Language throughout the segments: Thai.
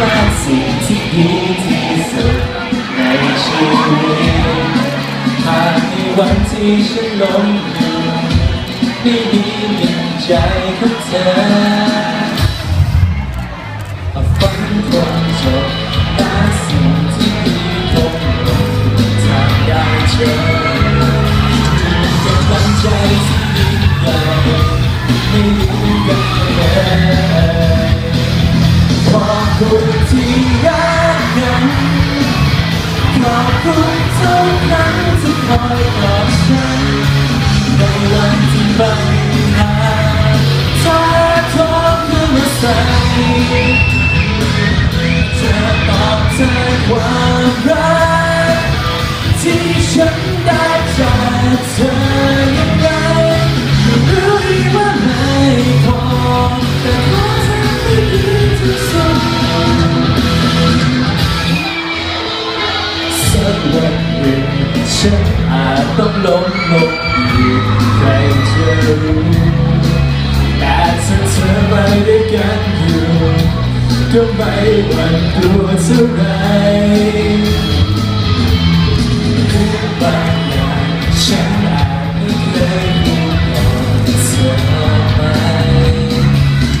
รักสิ่งที่ดีที่สุดในชีวิตหากในวันที่ฉันล้มอยู่ไม่ดีในใจของเธอฟังคงจบตาสิ่งที่ดีคงลงทางได้เจอเป็นกำลังใจที่ยิ่งใหญ่ไม่รู้กันเลย คุณที่รักกันขอบคุณทุกครั้งที่คอยกอดฉันในวันที่ปัญหาท้าทบขึ้นมาใส่จะตอบแทน ล้มลงอีกใครจะรู้แต่ถ้าเธอไปด้วยกันอยู่ก็ไม่หวั่นกลัวเท่าไหรบางอย่างฉันอาจไม่เคยพูดบอกเธอไป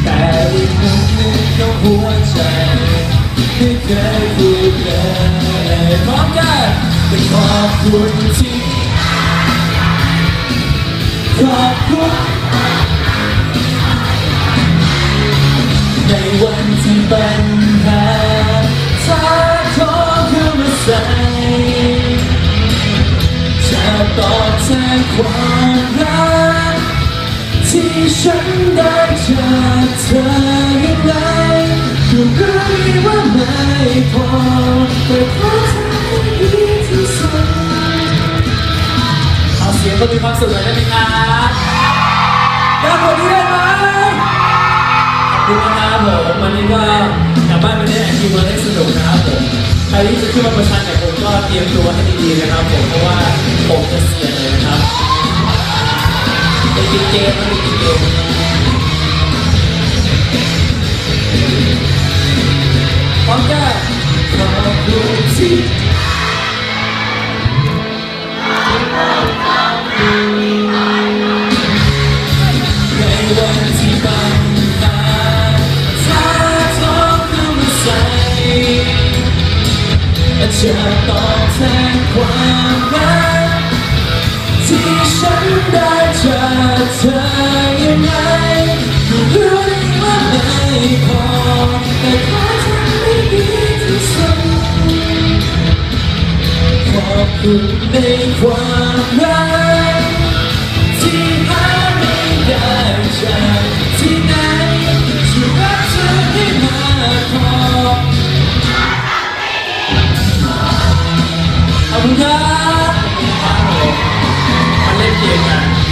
แต่อีกมุมหนึ่งของหัวใจไม่เคยพูดเลยพร้อมกันแต่ขอบคุณที่ ขอบคุณในวันที่ปัญหาท้าทอเข้ามาใส่จะตอบแทนความรักที่ฉันได้จากเธอยังไงก็รู้ดีว่าไม่พอแต่ขอทำให้ดีที่สุดเอาเสียงก็มีความสุขหน่อยได้ไหมครับ ได้ผลนี้ได้ไหมขอบคุณนะครับผมวันนี้ก็กลับบ้านไปได้แอคทีฟมาได้สนุกนะครับผมใครที่จะขึ้นมาประชันกับผมก็เตรียมตัวให้ดีๆนะครับ ผมเพราะว่าผมจะเสียเลยนะครับเป็นเกมนะเป็นเกมพร้อมกันขอบคุณที่ จะตอบแทนความรักที่ฉันได้จากเธอยังไงรู้ดีว่าไม่พอแต่ขอทำให้ดีที่สุดขอบคุณในความรัก ขอบคุณครับมันเล่นเกมกัน